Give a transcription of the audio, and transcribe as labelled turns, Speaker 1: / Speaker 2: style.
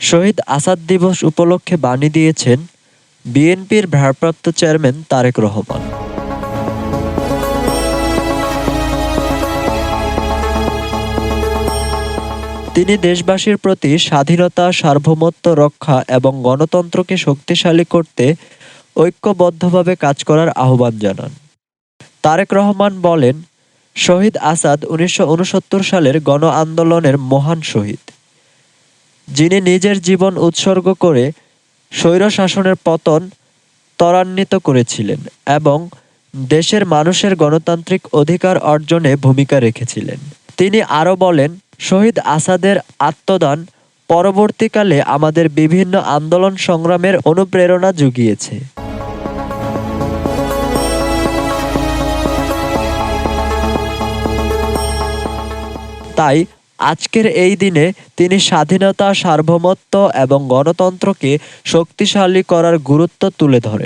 Speaker 1: শহীদ আসাদ দিবস উপলক্ষে বাণী দিয়েছেন বিএনপির ভারপ্রাপ্ত চেয়ারম্যান তারেক রহমান। তিনি দেশবাসীর প্রতি স্বাধীনতা, সার্বভৌমত্ব রক্ষা এবং গণতন্ত্রকে শক্তিশালী করতে ঐক্যবদ্ধভাবে কাজ করার আহ্বান জানান। তারেক রহমান বলেন, শহীদ আসাদ উনিশশো উনসত্তর সালের গণ আন্দোলনের মহান শহীদ। যিনি নিজের জীবন উৎসর্গ করে স্বৈর শাসনের পতন ত্বরান্বিত করেছিলেন এবং দেশের মানুষের গণতান্ত্রিক অধিকার অর্জনে ভূমিকা রেখেছিলেন। তিনি আরও বলেন, শহীদ আসাদের আত্মদান পরবর্তীকালে আমাদের বিভিন্ন আন্দোলন সংগ্রামের অনুপ্রেরণা জুগিয়েছে। তাই আজকের এই দিনে তিনি স্বাধীনতা সার্বভৌমত্ব এবং গণতন্ত্রকে শক্তিশালী করার গুরুত্ব তুলে ধরেন।